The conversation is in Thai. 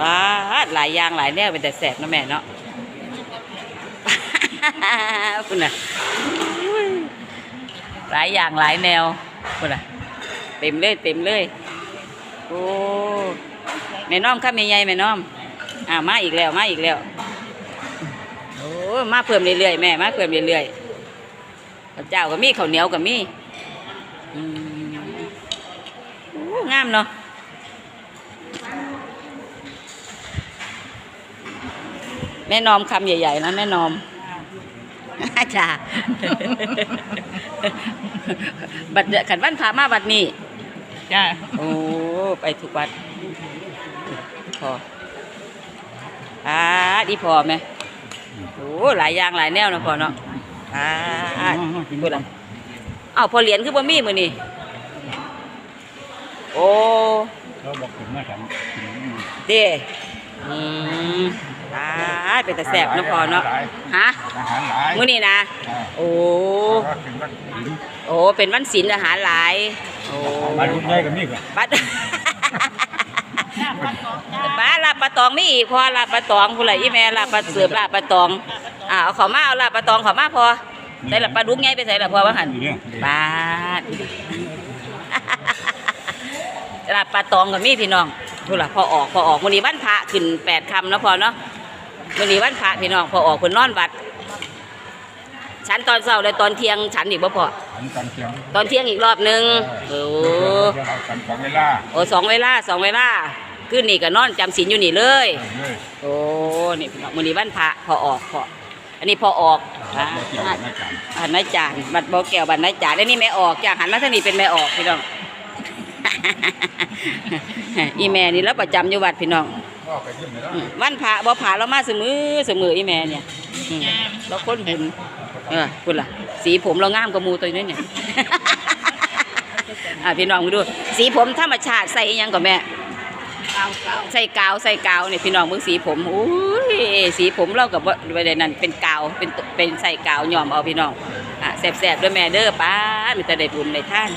ป้าหลายอย่างหลายแนวเป็นแต่แสบนะแม่เนาะคุณน่ะหลายอย่างหลายแนวคุณน่ะ เต็มเลยเต็มเลยโอ้แม่น้อมครับแม่ใหญ่แม่น้อมอ่ามาอีกแล้วมาอีกแล้วโอ้มาเพิ่มเรื่อยๆแม่มาเพิ่มเรื่อยๆข้าวเจ้าก็มีข้าวเหนียวก็มีอืมงามเนาะ แม่นอมคำใหญ่ๆนะแม่นอมจ้าบัดเดขันวันพามาบัดนี้จ้าโอ้ไปทุกวัดพออ่าดีพอไหมโอ้หลายอย่างหลายแนวเนาะพอเนาะอ่าพูดอะไรเอ้าพอเหรียญคือบ่มีมือนี่โอ้เขาบอกถึงมาทเด้ อืมอ่าเป็นตาแสบเนาะพอเนาะฮะำอาหารหลายมื้อนี้นะโอ้ก็ถึงว่าถึงโอ้เป็นวันศีลอาหารหลายโอ้มาดูได้กับนี่ก่อนปัดปลาลาบปลาตองไม่อีกพอลาบปลาตองผู้ใดอีแม่ลาบปลาเสือบลาบปลาตองอ่าเอาเขามาเอาลาบปลาตองเขามาพอใส่ละปลาดุกไงไปใส่ละพอว่าหันนี่เนี่ยปลาด ลาบปลาตองกับมีพี่น้อง ผู้ละพอออกพอออกวันนี้วันพระขึ้นแปดคำเนาะพอเนาะวันนี้วันพระพี่น้องพอออกคนนอนวัดฉันตอนเช้าเลยตอนเที่ยงฉันอีกบ่พอหันกันเชียงตอนเที่ยงอีกรอบหนึงโอ้เดี๋ยวเรากันสองเวลาโอ้สองเวลาสองเวลาขึ้นนี่ก็นอนจำศีลอยู่นี่เลยเลยโอ้นี่พี่น้องมื้อนี้วันพระพอออกพออันนี้พอออกอ่าเกี่ยวกับแม่กันหันนายจานบัดบ่แก้วบัดนายจานอันนี้แม่ออกจากหันมาทางนี้เป็นแม่ออกพี่น้อง อีแม่นี่แล้วประจำอยู่วัดพี่น้องก็ไปยิ้มเลยแล้วอืมวันพระบ่พระเรามาเสมอเสมออีแม่เนี่ยอืมเราคนบุญเออคุณล่ะ สีผมเรางามกว่าหมูตัวนี้เนี่ยอะพี่น้องมาดู สีผมธรรมชาติใส่อิหยังก่อนแม่ใส่กาวใส่กาวเนี่ยพี่น้องเบิ่งสีผมอุ้ยสีผมเรากับว่าไว้ในนั้นเป็นกาวเป็นเป็นใส่กาวย้อมเอาพี่น้องอะแสบๆด้วยแม่เด้อป้ามีแต่ได้บุญในท่าน